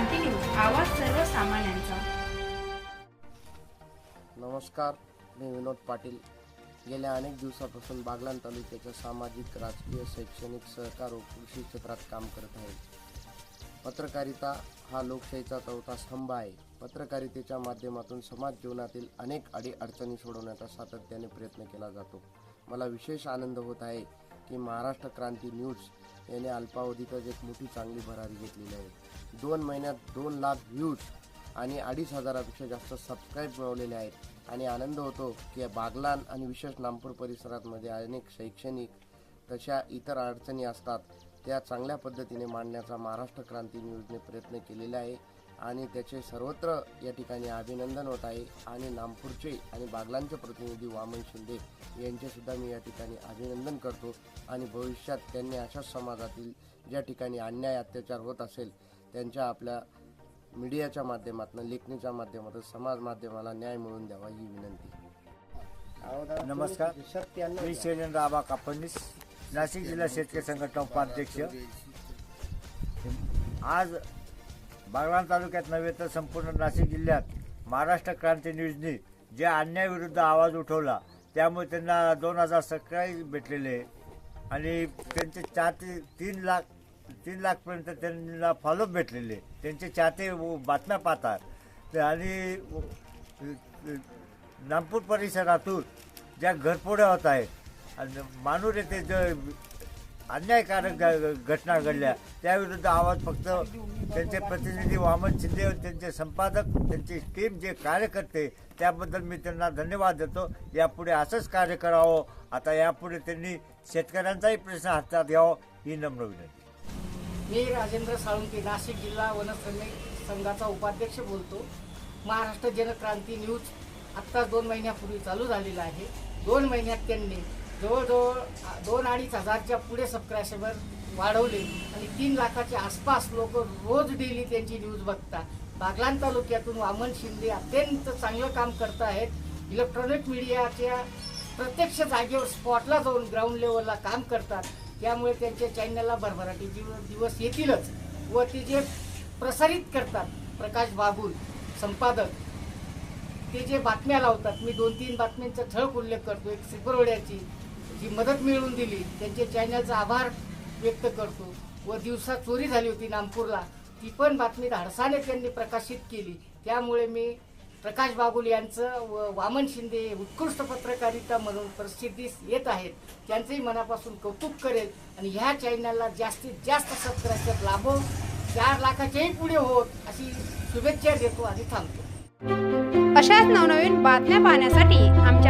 क्रांती news आवाज सर्वसामान्यांचा. नमस्कार मी विनोद पाटील. गेल्या अनेक दिवसापासून बागलान तालुक्याच्या सामाजिक राजकीय शैक्षणिक सहकार व कृषी क्षेत्रात काम करत आहे. पत्रकारिता हा लोकशाहीचा चौथा स्तंभ आहे. पत्रकारितेच्या माध्यमातून समाज जीवनातील अनेक अडीअडचणी सोडवण्याचा सातत्याने प्रयत्न केला जातो. मला विशेष आनंद होत आहे की महाराष्ट्र क्रांती न्यूज याने अल्पावधीतच एक मोठी चांगली भरारी घेतलेली आहे. दोन महिन्यात दोन लाख व्ह्यूज आणि अडीच हजारापेक्षा जास्त सबस्क्राईब मिळवलेले आहेत. आणि आनंद होतो की बागलान आणि विशेष नागपूर परिसरामध्ये अनेक शैक्षणिक तशा इतर अडचणी असतात. त्या चांगल्या पद्धतीने मांडण्याचा महाराष्ट्र क्रांती न्यूजने प्रयत्न केलेला आहे. आणि त्याचे सर्वत्र या ठिकाणी अभिनंदन होत आहे. आणि नामपूरचे आणि बागलांचे प्रतिनिधी वामन शिंदे यांचेसुद्धा मी या ठिकाणी अभिनंदन करतो. आणि भविष्यात त्यांनी अशाच समाजातील ज्या ठिकाणी अन्याय अत्याचार होत असेल त्यांच्या आपल्या मीडियाच्या माध्यमातून लेखणीच्या माध्यमातून समाज माध्यमाला न्याय मिळवून द्यावा ही विनंती. नमस्कार. मी शैलेंद्र आबा कापडणीस नाशिक जिल्हा शेतकरी संघटना उपाध्यक्ष. आज बागलाण तालुक्यात नव्हे तर संपूर्ण नाशिक जिल्ह्यात महाराष्ट्र क्रांती न्यूजनी जे अन्यायाविरुद्ध आवाज उठवला त्यामुळे त्यांना दोन हजार सकाळी भेटलेले. आणि त्यांचे चाहते तीन लाख तीन लाखपर्यंत त्यांना फॉलोअप भेटलेले. त्यांचे चाहते बातम्या पाहतात. आणि नागपूर परिसरातून ज्या घरफोड्या होत आहेत आणि मानूर येथे जे अन्यायकारक घटना घडल्या. त्याविरुद्ध आवाज फक्त त्यांचे प्रतिनिधी वामन शिंदे त्यांचे संपादक त्यांची टीम जे कार्यकर्ते त्याबद्दल मी त्यांना धन्यवाद देतो. यापुढे असंच कार्य करावं. आता यापुढे त्यांनी शेतकऱ्यांचाही प्रश्न हातात घ्यावा ही नम्र विनंती. मी राजेंद्र साळुंके नाशिक जिल्हा वनश्रमिक संघाचा उपाध्यक्ष बोलतो. महाराष्ट्र जनक्रांती न्यूज आत्ता दोन महिन्यापूर्वी चालू झालेला आहे. दोन महिन्यात त्यांनी जवळजवळ दोन अडीच हजारच्या पुढे सबस्क्रायबर वाढवले आणि तीन लाखाच्या आसपास लोक रोज डेली त्यांची न्यूज बघतात. बागलान तालुक्यातून वामन शिंदे अत्यंत चांगलं काम करत आहेत. इलेक्ट्रॉनिक मीडियाच्या प्रत्यक्ष जागेवर स्पॉटला जाऊन ग्राउंड लेवलला काम करतात. त्यामुळे त्यांच्या चॅनलला भरभराटी दिव- दिवस येतीलच व ते जे प्रसारित करतात प्रकाश बाबुल संपादक ते जे बातम्या लावतात मी दोन तीन बातम्यांचा ठळक उल्लेख करतो. एक श्रीपरवड्याची जी मदत मिळवून दिली त्यांच्या चॅनलचा आभार व्यक्त करतो. व दिवसा चोरी झाली होती नागपूरला ती पण बातमी धाडसाने त्यांनी प्रकाशित केली. त्यामुळे मी प्रकाश बागुल यांचं व वामन शिंदे उत्कृष्ट पत्रकारिता म्हणून प्रसिद्धीस येत आहेत. त्यांचंही मनापासून कौतुक करेल आणि ह्या चॅनलला जास्तीत जास्त सबस्क्रायबर लाभो. चार लाखाच्याही पुढे होत अशी शुभेच्छा देतो आणि थांबतो. अशाच नवनवीन बातम्या पाहण्यासाठी आमच्या